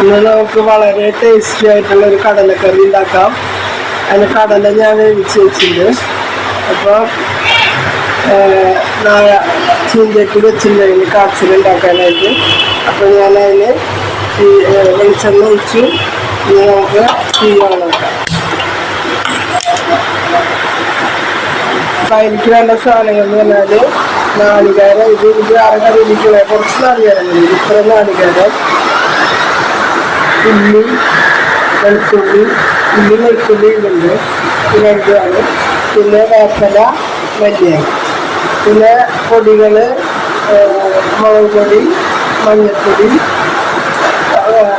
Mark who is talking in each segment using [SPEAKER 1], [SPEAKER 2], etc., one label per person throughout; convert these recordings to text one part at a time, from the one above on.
[SPEAKER 1] ഇന്ന് നമുക്ക് വളരെ ടേസ്റ്റി ആയിട്ടുള്ള ഒരു കടലക്കറി ഉണ്ടാക്കാം. അതിന് കടല ഞാൻ വേവിച്ച് വെച്ചിട്ടുണ്ട്. അപ്പോൾ നാളെ ചീന്തയ്ക്ക് വെച്ചിട്ടുണ്ടായിരുന്നു കാച്ചിൽ ഉണ്ടാക്കാനായിട്ട്. അപ്പോൾ ഞാൻ അതിന് വെളിച്ചെണ്ണ ഒഴിച്ചു. ഇനി നമുക്ക് തീ അപ്പൊ അപ്പം അതിലേക്ക് വേണ്ട സാധനങ്ങൾ എന്ന് പറഞ്ഞാൽ നാളികേരം. ഇത് ഇത് വേറെ കറിയിലേക്കുള്ള കുറച്ച് നാളികേരം ഇത്ര നാളികേരം. ഉള്ളി വെളുത്തുള്ളി ഉള്ളി വെളുത്തുള്ളി ഇതുണ്ട് പിന്നെ ഇതാണ് പിന്നെ വേപ്പല മല്ലിയ. പിന്നെ പൊടികൾ മുളക് പൊടി മഞ്ഞൾപ്പൊടി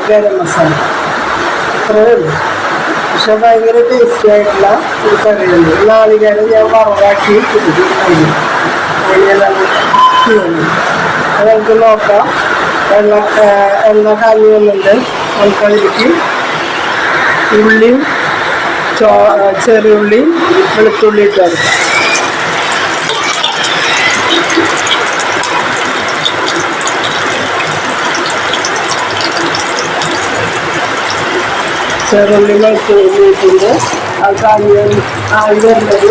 [SPEAKER 1] ഗരം മസാല. ഇത്രയേ ഉള്ളൂ. പക്ഷെ ഭയങ്കര ടേസ്റ്റി ആയിട്ടുള്ള ഒരു കറിയുണ്ട് നാളികേരം ഞാൻ വറവാക്കി അതിന്. അത് നോക്കാം. എണ്ണ എണ്ണ വന്നിട്ട് നമുക്ക് അതിലേക്ക് ഉള്ളിയും ചോ ചെറിയുള്ളി വെളുത്തുള്ളി ഇട്ട് കൊടുക്കാം. ചെറുള്ളി വെളുത്തുള്ളി ഇട്ടുണ്ട് അത് കാഞ്ഞ് ആയി വരുന്നത്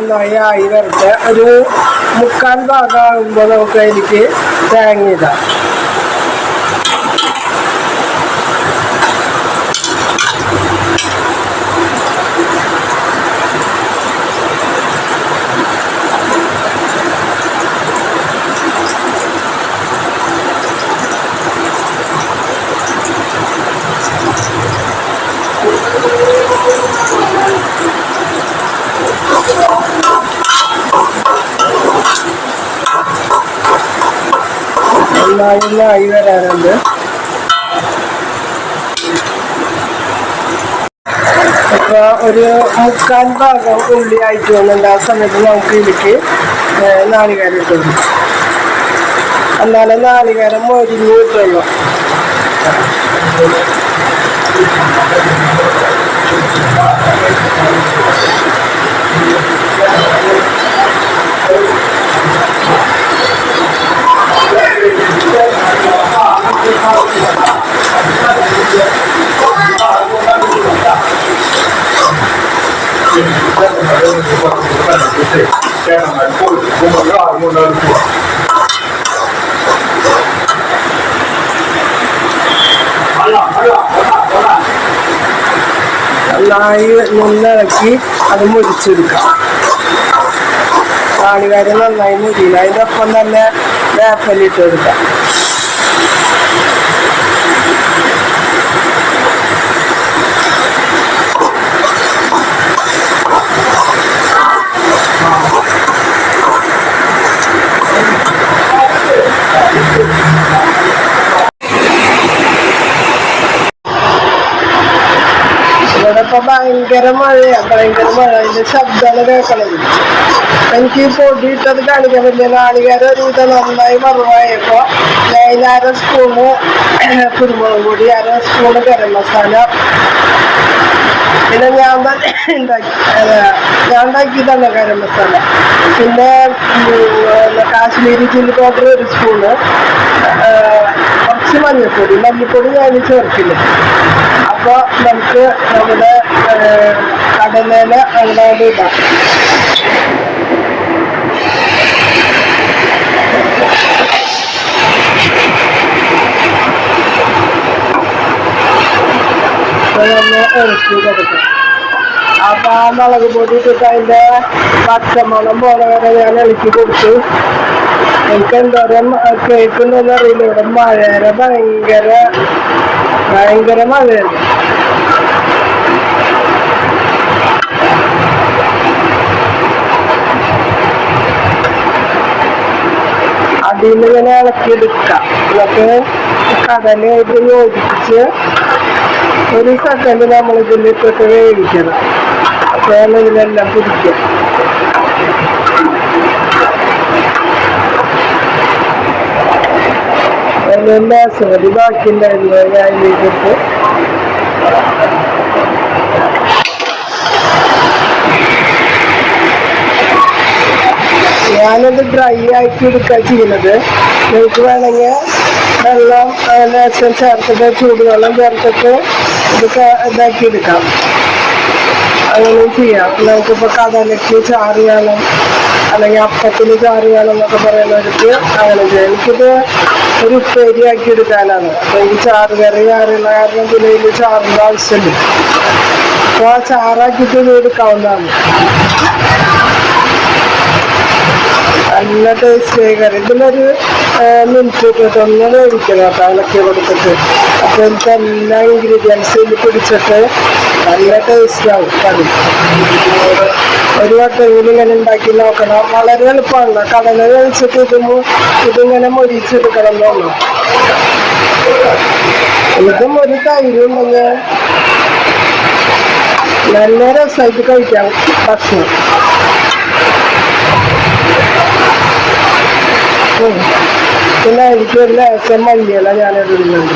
[SPEAKER 1] നന്നായി ആയി വരട്ടെ ഒരു മുക്കാൽ ഭാഗമാകുമ്പോൾ നമുക്ക് അതിലേക്ക് തേങ്ങ ഇടാം. ഒന്ന് ആയി വരാറുണ്ട്. അപ്പൊ ഒരു മുക്കാൽ ഭാഗം ഉള്ളി ആയിട്ട് വന്നിട്ട് ആ സമയത്ത് നമുക്ക് ഇതിലേക്ക് നാളികേരം ഇട്ട് കൊടുക്കും. എന്നാലേ നാളികേരം മൊരിഞ്ഞ് കിട്ടുള്ളൂ നന്നായി നിന്നിളക്കി അത് മുരിച്ചെടുക്കാം നാളികേരം നന്നായി മുരിയില്ല അതിന്റെ ഒപ്പം തന്നെ വേപ്പലിട്ട് കൊടുക്കാം ഇപ്പൊ ഭയങ്കര മഴയാ. ഭയങ്കര മഴ. അതിന്റെ ശബ്ദമാണ് കേൾക്കണത് എനിക്ക് ഈ പൊടി ഇട്ടത് കാണിക്കാൻ പറ്റില്ല. നാളികേരം ഒരു വിധം നന്നായി മറവായപ്പോ ലൈനാര സ്കൂൾ കുരുമുളക് പൊടി അര സ്പൂണ് ഗരം മസാല. പിന്നെ ഞാൻ തന്നെ ഉണ്ടാക്കി ഞാൻ ഉണ്ടാക്കിയതാണ് ഗരം മസാല. പിന്നെ കാശ്മീരി ചില്ലി പൗഡർ ഒരു സ്പൂണ് കുറച്ച് മഞ്ഞൾപ്പൊടി മല്ലിപ്പൊടി ഞാൻ ചേർക്കില്ല. അപ്പോൾ നമുക്ക് നമ്മുടെ കടലേല അങ്ങോട്ട് ഇടാം. അപ്പോൾ ആ മുളക് പൊടി ഇട്ടിട്ട് അതിന്റെ പച്ചമുളം പോലെ വരെ ഞാൻ ഇളക്കി കൊടുത്തു. എനിക്ക് എന്തോരം കേൾക്കുന്നതെന്ന് അറിയില്ല. ഇവിടെ മഴയുടെ ഭയങ്കര ഭയങ്കര മഴയാണ്. അതിൽ ഇങ്ങനെ ഇളക്കിയെടുക്കാം എന്നിട്ട് കടലായിട്ട് യോജിപ്പിച്ച് ഒരു സെക്കൻഡ് നമ്മൾ ഇതിൽ ഇട്ടിട്ട് വേവിക്കണം അപ്പോഴാണ് ഇതിലെല്ലാം പിടിക്കുക എല്ലാ സംഗതി ബാക്കിയുണ്ടായിരുന്നു ഞാനത് ഡ്രൈ ആക്കി എടുക്കുക ചെയ്യുന്നത് നിങ്ങൾക്ക് വേണമെങ്കിൽ വെള്ളം അതിന്റെ അച്ഛൻ ചേർത്തിട്ട് ചൂടുവെള്ളം ചേർത്തിട്ട് ഇതൊക്കെ ഇതാക്കി എടുക്കാം. അങ്ങനെ ചെയ്യാം. നമുക്കിപ്പോൾ കടലയ്ക്ക് ചാറിയാലും അല്ലെങ്കിൽ അപ്പത്തിൽ ചാറിയാലും എന്നൊക്കെ പറയുന്നവർക്ക് അങ്ങനെ ചെയ്യാം. എനിക്കിത് ഒരു ഉപ്പേരിയാക്കി എടുക്കാനാണ് അപ്പോൾ ഈ ചാറ് കറി കറിയുള്ള കാരണം പിന്നെ ഇതിൽ ചാറിന്റെ ആവശ്യമില്ല. അപ്പോൾ ആ ചാറാക്കിയിട്ട് ഇത് എടുക്കാവുന്നതാണ് നല്ല ടേസ്റ്റ് കറി. ഇതിലൊരു മിനിറ്റ് ഒന്ന് വേവിക്കണം കേട്ടോ ഇളക്കി കൊടുത്തിട്ട് അപ്പോൾ എനിക്ക് എല്ലാ ഇൻഗ്രീഡിയൻസും പിടിച്ചിട്ട് നല്ല ടേസ്റ്റാവും കറി ഒരു വട്ടെങ്കിലും ഇങ്ങനെ ഉണ്ടാക്കി നോക്കണം വളരെ എളുപ്പമാണ് കടല കഴിച്ചിട്ട് ഇത് മു- ഇതിങ്ങനെ മൊരിച്ചെടുക്കണം തോന്നുന്നു ഇതും ഒരു തൈര് ഉണ്ടെങ്കിൽ നല്ല രസമായിട്ട് കഴിക്കാം ഭക്ഷണം. പിന്നെ എനിക്ക് ഒരു ലേശം മല്ലിയില ഞാൻ ഇടുന്നുണ്ട്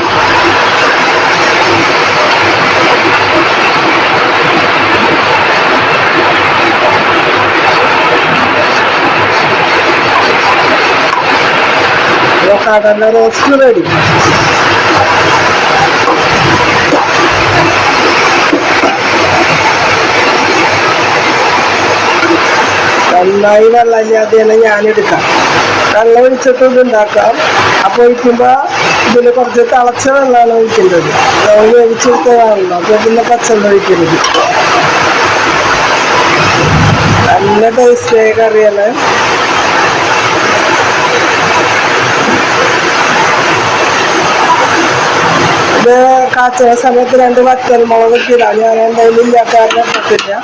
[SPEAKER 1] അപ്പോൾ കടല റോസ്റ്റ് റെഡി നന്നായി വെള്ളം ഇല്ലാതെ തന്നെ ഞാൻ എടുക്കാം. വെള്ളം ഒഴിച്ചിട്ട് ഇത് ഉണ്ടാക്കാം. അപ്പോൾ ഒഴിക്കുമ്പോൾ ഇതിൽ കുറച്ച് തിളച്ച വെള്ളമാണ് ഒഴിക്കേണ്ടത്. നമ്മൾ വേവിച്ചെടുത്തതാണല്ലോ അപ്പോൾ പിന്നെ പച്ചവെള്ളം ഒഴിക്കരുത്. നല്ല ടേസ്റ്റായ കറിയാണ്. ഇത് കാച്ചുന്ന സമയത്ത് രണ്ട് വറ്റൽ മുളക് ഇടാം ഞാൻ എന്തായാലും ഇല്ലാത്ത കാരണം ഇട്ടിട്ടില്ല.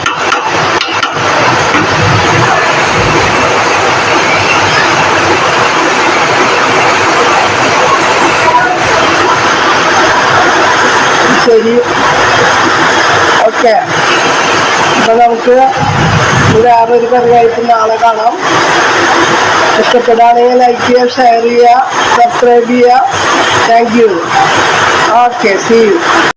[SPEAKER 1] ശരി. ഓക്കെ. അപ്പൊ നമുക്ക് വേറെ ഒരു കറിയായിട്ട് നാളെ കാണാം. ഇഷ്ടപ്പെടുകയാണെങ്കിൽ ലൈക്ക് ചെയ്യുക ഷെയർ ചെയ്യുക സബ്സ്ക്രൈബ് ചെയ്യുക. Thank you okay see you